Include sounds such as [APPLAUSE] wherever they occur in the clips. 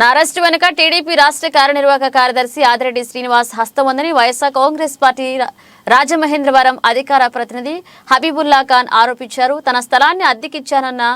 నా అరెస్టు వెనుక టీడీపీ రాష్ట్ర కార్యనిర్వాహక కార్యదర్శి ఆదిరెడ్డి శ్రీనివాస్ హస్తం ఉందని వైఎస్ఆర్ కాంగ్రెస్ పార్టీ రాజమహేంద్రవరం అధికార ప్రతినిధి హబీబుల్లా ఖాన్ ఆరోపించారు. తన స్థలాన్ని అద్దెకిచ్చానన్న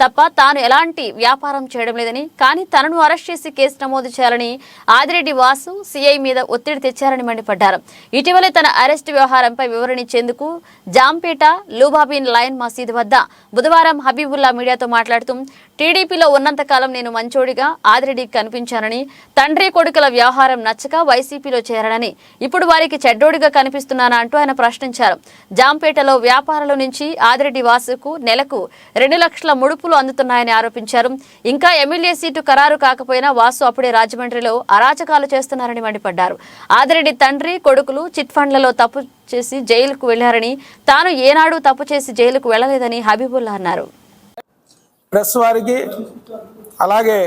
తప్ప తాను ఎలాంటి వ్యాపారం చేయడం లేదని కానీ తనను అరెస్ట్ చేసి కేసు నమోదు చేయాలని ఆదిరెడ్డి వాసు సిఐ మీద ఒత్తిడి తెచ్చారని మండిపడ్డారు. ఇటీవలే తన అరెస్టు వ్యవహారంపై వివరణించేందుకు జాంపేట లూబాబీన్ లయన్ మసీద్ వద్ద బుధవారం హబీబుల్లా మీడియాతో మాట్లాడుతూ టీడీపీలో ఉన్నంతకాలం నేను మంచోడిగా ఆదిరెడ్డికి కనిపించానని తండ్రి కొడుకుల వ్యవహారం నచ్చక వైసీపీలో చేరానని ఇప్పుడు వారికి చెడ్డోడిగా కనిపిస్తున్నానా అంటూ ఆయన ప్రశ్నించారు. జాంపేటలో వ్యాపారాల నుంచి ఆదిరెడ్డి వాసుకు నెలకు రెండు లక్షల ముడుపులు అందుతున్నాయని ఆరోపించారు. ఇంకా ఎమ్మెల్యే సీటు ఖరారు కాకపోయినా వాసు అప్పుడే రాజమండ్రిలో అరాచకాలు చేస్తున్నారని మండిపడ్డారు. ఆదిరెడ్డి తండ్రి కొడుకులు చిట్ ఫండ్లలో తప్పు చేసి జైలుకు వెళ్ళారని తాను ఏనాడు తప్పు చేసి జైలుకు వెళ్ళలేదని హబీబుల్లా అన్నారు. ప్రెస్ వారికి అలాగే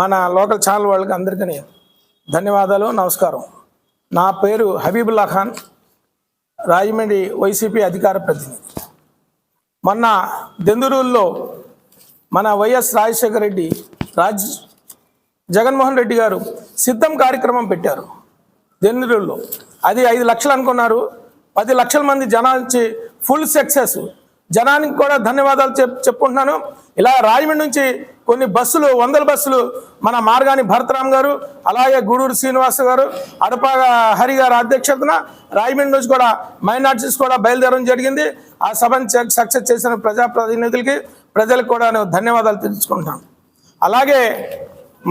మన లోకల్ ఛానల్ వాళ్ళకి అందరికీ ధన్యవాదాలు నమస్కారం. నా పేరు హబీబుల్లా ఖాన్ రాజమండ్రి వైసీపీ అధికార ప్రతినిధి. మొన్న దెందురూరులో మన వైఎస్ రాజశేఖర రెడ్డి రాజ్ జగన్మోహన్ రెడ్డి గారు సిద్ధం కార్యక్రమం పెట్టారు దెందురూరులో. అది ఐదు లక్షలు అనుకున్నారు పది లక్షల మంది జనానికి ఫుల్ సక్సెస్. జనానికి కూడా ధన్యవాదాలు చెప్ చెప్పుకుంటున్నాను. ఇలా రాజమండ్రి నుంచి కొన్ని బస్సులు వందల బస్సులు మన మార్గాని భరతరామ్ గారు అలాగే గూడూరు శ్రీనివాస్ గారు అడప హరి గారు అధ్యక్షతన రాజమండ్రి నుంచి కూడా మైనార్టీస్ కూడా బయలుదేరడం జరిగింది. ఆ సభను సక్సెస్ చేసిన ప్రజాప్రతినిధులకి ప్రజలకు కూడా నేను ధన్యవాదాలు తెలుసుకుంటాను అలాగే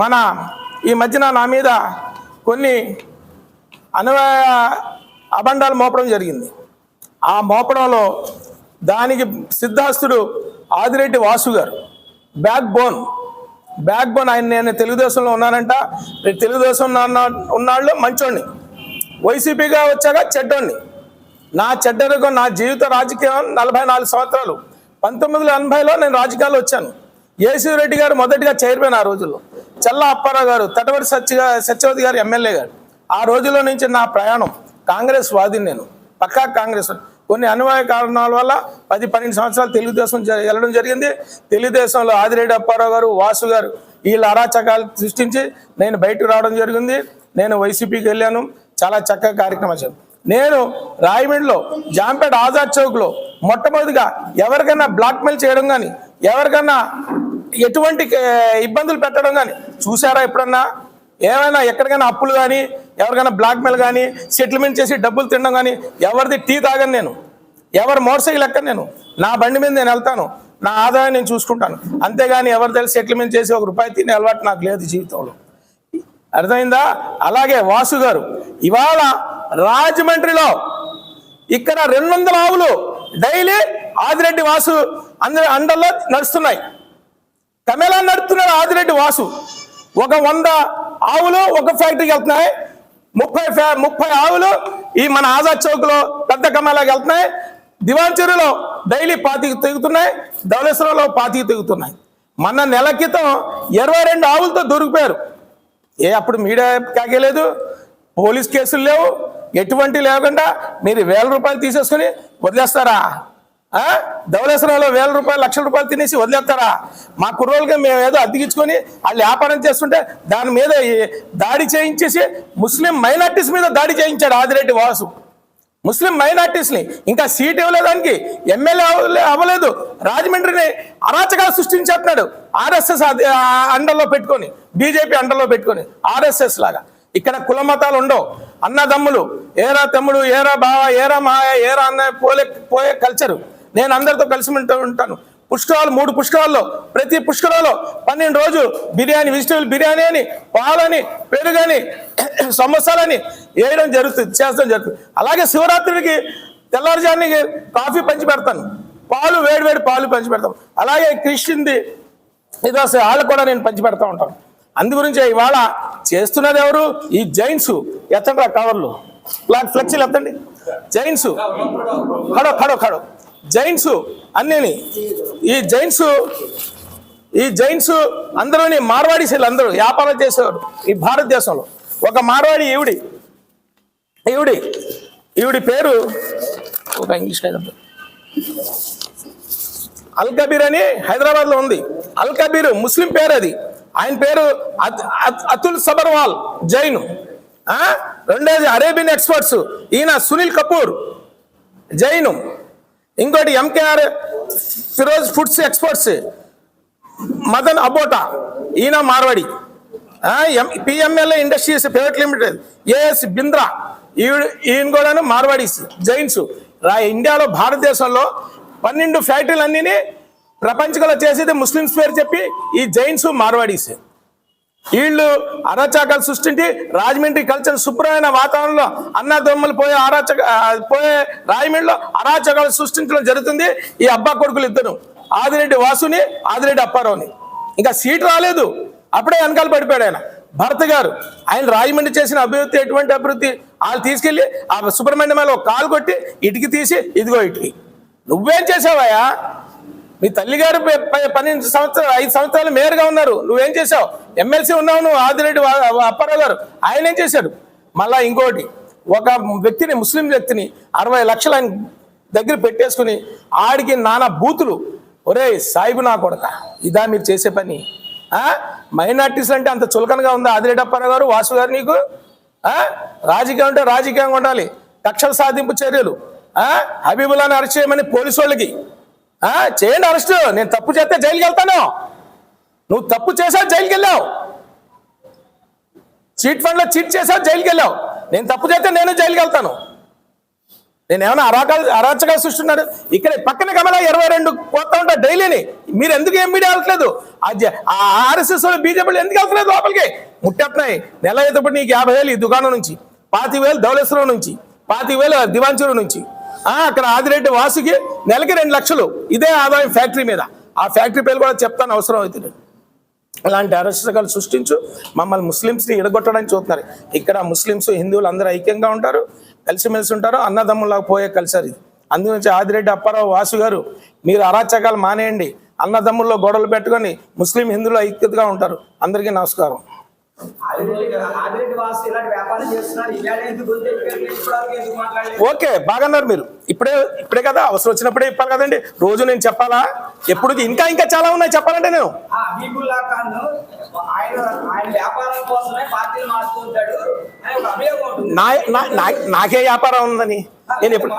మన ఈ మధ్యన నా మీద కొన్ని అన్వయ అబండాలు మోపడం జరిగింది. ఆ మోపడంలో దానికి సిద్ధాస్తుడు ఆదిరెడ్డి వాసు గారు బ్యాక్ బోన్ బ్యాక్ బోన్ ఆయన నేను తెలుగుదేశంలో ఉన్నానంట. నేను తెలుగుదేశం ఉన్నాళ్ళు మంచోడిని వైసీపీగా వచ్చాక చెడ్డోడిని నా చెడ్డరికం నా జీవిత రాజకీయం నలభై నాలుగు సంవత్సరాలు. పంతొమ్మిది వందల ఎనభైలో నేను రాజకీయాల్లో వచ్చాను. రెడ్డి గారు మొదటిగా చైర్మన్ ఆ రోజుల్లో. చల్ల అప్పారావు గారు తటవరి సత్య సత్యవతి గారు ఎమ్మెల్యే గారు. ఆ రోజుల్లో నుంచి నా ప్రయాణం కాంగ్రెస్ వాదిని నేను. పక్కా కాంగ్రెస్ కొన్ని అనివార్య కారణాల వల్ల పది పన్నెండు సంవత్సరాలు తెలుగుదేశం జ- వెళ్ళడం జరిగింది. తెలుగుదేశంలో ఆదిరెడ్డి అప్పారావు గారు వాసు గారు వీళ్ళ అరాచకాలు సృష్టించి నేను బయటకు రావడం జరిగింది. నేను వైసీపీకి వెళ్ళాను. చాలా చక్కగా కార్యక్రమం చేశాను. నేను రాయమండ్రిలో జాంపేట ఆజాద్ చౌక్లో మొట్టమొదటిగా ఎవరికైనా బ్లాక్మెయిల్ చేయడం కానీ ఎవరికైనా ఎటువంటి ఇబ్బందులు పెట్టడం కానీ చూసారా ఎప్పుడన్నా? ఏమైనా ఎక్కడికైనా అప్పులు కానీ ఎవరికైనా బ్లాక్మెయిల్ కానీ సెటిల్మెంట్ చేసి డబ్బులు తినడం కానీ ఎవరిది టీ తాగను నేను. ఎవరు మోటార్ సైకిల్ ఎక్కను నేను. నా బండి మీద నేను వెళ్తాను. నా ఆదాయం నేను చూసుకుంటాను. అంతేగాని ఎవరి తెలిసి సెటిల్మెంట్ చేసి ఒక రూపాయి తినే అలవాటు నాకు లేదు జీవితంలో. అర్థమైందా? అలాగే వాసు గారు ఇవాళ రాజమండ్రిలో ఇక్కడ రెండు వందల ఆవులు డైలీ ఆదిరెడ్డి వాసు అందరి అండల్లో నడుస్తున్నాయి. కమేలా నడుస్తున్నాడు ఆదిరెడ్డి వాసు. ఒక వంద ఆవులు ఒక ఫ్యాక్టరీకి వెళ్తున్నాయి. ముప్పై ముప్పై ఆవులు ఈ మన ఆజాద్ చౌక్లో పెద్ద కమేలాకి వెళ్తున్నాయి. దివాన్ చెరువులో డైలీ పాతికి తెగుతున్నాయి. ధవలేశ్వరంలో పాతికి తెగుతున్నాయి. మన నెల క్రితం ఇరవై రెండు ఆవులతో దొరికిపోయారు. ఏ అప్పుడు మీడియా కాగలేదు పోలీస్ కేసులు లేవు. ఎటువంటి లేకుండా మీరు వేల రూపాయలు తీసేసుకుని వదిలేస్తారా? ఆ? ధవళేశ్వరంలో వేల రూపాయలు లక్షల రూపాయలు తినేసి వదిలేస్తారా? మా కుర్రోళ్ళకి మేము ఏదో అద్దెకించుకొని వాళ్ళు వ్యాపారం చేస్తుంటే దాని మీద దాడి చేయించేసి ముస్లిం మైనార్టీస్ మీద దాడి చేయించాడు ఆదిరెడ్డి వాసు. ముస్లిం మైనార్టీస్ని ఇంకా సీట్ ఇవ్వలేదానికి ఎమ్మెల్యే అవ్వలే- అవ్వలేదు. రాజమండ్రిని అరాచకాలు సృష్టించేస్తున్నాడు ఆర్ఎస్ఎస్ ఆ అండర్లో పెట్టుకొని బీజేపీ అండర్లో పెట్టుకొని ఆర్ఎస్ఎస్ లాగా. ఇక్కడ కుల మతాలు ఉండవు. అన్నదమ్ములు ఏరా తమ్ముడు ఏరా బావ ఏరా మాయ ఏరా అన్న పోలే పోయే కల్చరు నేను అందరితో కలిసి ఉంటూ ఉంటాను. పుష్కరాలు మూడు పుష్కరాల్లో ప్రతి పుష్కరాల్లో పన్నెండు రోజు బిర్యానీ వెజిటేబుల్ బిర్యానీ అని పాలని పెరుగని [CLEARS THROAT] సమోసాలని వేయడం జరుగుతుంది చేస్తడం జరుగుతుంది. అలాగే శివరాత్రికి తెల్లవారుజానికి కాఫీ పంచి పెడతాను. పాలు వేడి వేడి పాలు పంచి పెడతాం. అలాగే ఇది వస్తే వాళ్ళు కూడా నేను పంచి పెడతా ఉంటాను. అందు గురించి ఇవాళ చేస్తున్నది ఎవరు? ఈ జైన్స్. ఎత్తండి కవర్లు. ఫ్లెక్సీలు ఎత్తండి. జైన్స్. ఖడో ఖడో ఖడో జైన్స్ అన్నీ ఈ జైన్స్ ఈ జైన్స్ అందరూని మార్వాడీసీలు అందరూ వ్యాపారం చేసేవారు ఈ భారతదేశంలో. ఒక మార్వాడి ఈవిడి ఈవిడి ఈవిడి పేరు ఒక ఇంగ్లీష్ కాదు అల్ కబీర్ అని హైదరాబాద్లో ఉంది. అల్ కబీర్ ముస్లిం పేరు అది. ఆయన పేరు అత్- అతుల్ సబర్వాల్ జైన్. ఆ? రెండోది అరేబియన్ ఎక్స్పర్ట్స్ ఈయన సునీల్ కపూర్ జైను. ఇంకోటి MKR Firoz foods experts. Madan Abota ఈయన Marwari. PMLA industries private limited AS Bindra ఈవిడ ఈయన కూడాను మార్వాడీస్ జైన్స్. రా ఇండియాలో భారతదేశంలో పన్నెండు ఫ్యాక్టరీలు అన్నీ ప్రపంచంలో చేసేది ముస్లిమ్స్ పేరు చెప్పి ఈ జైన్స్ మార్వాడీస్. వీళ్ళు అరాచకాలు సృష్టించి రాజమండ్రి కల్చర్ శుభ్రమైన వాతావరణంలో అన్నదమ్ములు పోయే అరాచక పోయే రాజమండ్రిలో అరాచకాలు సృష్టించడం జరుగుతుంది. ఈ అబ్బా కొడుకులు ఇద్దరు. ఆదిరెడ్డి వాసుని ఆదిరెడ్డి అప్పారావుని. ఇంకా సీట్ రాలేదు. అప్పుడే వెనకాల పడిపోయాడు ఆయన. భరత్ గారు ఆయన రాజమండ్రి చేసిన అభివృద్ధి ఎటువంటి అభివృద్ధి? వాళ్ళు తీసుకెళ్ళి ఆ సుబ్రహ్మణ్యం ఒక కాలు కొట్టి ఇటుకి తీసి ఇదిగో ఇటుకి. నువ్వేం చేసావయ్యా? మీ తల్లిగారు ప- పన్నెండు సంవత్సరాలు ఐదు సంవత్సరాలు మేయర్గా ఉన్నారు. నువ్వేం చేసావు ఎమ్మెల్సీ ఉన్నావు నువ్వు ఆదిరెడ్డి అప్పారావు గారు. ఆయన ఏం చేశాడు? మళ్ళా ఇంకోటి ఒక వ్యక్తిని ముస్లిం వ్యక్తిని అరవై లక్షల దగ్గర పెట్టేసుకుని ఆడికి నానా బూతులు ఒరే సాయిబు నా కొడక ఇదా మీరు చేసే పని. మైనార్టీస్ అంటే అంత చులకనగా ఉందా ఆదిరెడ్డి అప్పారావు గారు వాసు గారు నీకు? రాజకీయం అంటే రాజకీయంగా ఉండాలి. కక్షల సాధింపు చర్యలు. ఆ? హబీబుల్లాని అరెస్ట్ చేయమని పోలీసు వాళ్ళకి. చేయండి అరెస్ట్. నేను తప్పు చేస్తే జైలుకి వెళ్తాను. నువ్వు తప్పు చేసావు జైలుకి వెళ్ళావు. చీట్ ఫండ్లో చీట్ చేసావు జైలుకి వెళ్ళావు. నేను తప్పు చేస్తే నేను జైలుకి వెళ్తాను. నేను ఏమైనా అరాకాలు అరాచకాలు సృష్టిన్నాడు ఇక్కడ పక్కన కమలా ఇరవై రెండు పోతా ఉంటా డైలీని. మీరు ఎందుకు ఏం మీడియా వెళ్ళట్లేదు ఆ ఆర్ఎస్ఎస్ బీజేపీ ఎందుకు వెళ్తలేదు లోపలికి? ముట్టేస్తున్నాయి నెల అయ్యేటప్పుడు నీకు యాభై వేలు ఈ దుకాణం నుంచి పాతి వేలు ధవలేశ్వరం నుంచి పాతి వేలు దివాంచూరు నుంచి. అక్కడ ఆదిరెడ్డి వాసుకి నెలకి రెండు లక్షలు. ఇదే ఆదాయం ఫ్యాక్టరీ మీద. ఆ ఫ్యాక్టరీ పేరు కూడా చెప్తాను అవసరం అవుతుంది ఇలాంటి అరాచకాలు సృష్టించు మమ్మల్ని ముస్లిమ్స్ని ఎడగొట్టడానికి చూస్తున్నారు. ఇక్కడ ముస్లిమ్స్ హిందువులు అందరూ ఐక్యంగా ఉంటారు కలిసిమెలిసి ఉంటారు అన్నదమ్ములాగా పోయే కలిసారు ఇది. అందుగురించి ఆదిరెడ్డి అప్పారావు వాసు గారు మీరు అరాచకాలు మానేయండి. అన్నదమ్ముల్లో గొడవలు పెట్టుకొని ముస్లిం హిందువులు ఐక్యతగా ఉంటారు. అందరికీ నమస్కారం. ఓకే బాగన్నారు మీరు. ఇప్పుడే ఇప్పుడే కదా అవసరం వచ్చినప్పుడే చెప్పాలి కదండి. రోజు నేను చెప్పాలా? ఎప్పుడు ఇంకా ఇంకా చాలా ఉన్నాయి చెప్పాలంటే నేను. నాకే వ్యాపారం ఉందని. నేను ఎప్పుడు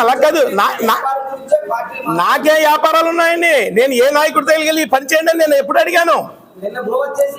అలా కాదు. నాకే వ్యాపారాలు ఉన్నాయండి. నేను ఏ నాయకుడి దగ్గరికి వెళ్ళి పని చేయండి నేను ఎప్పుడు అడిగాను. నిన్న గోవా చేసి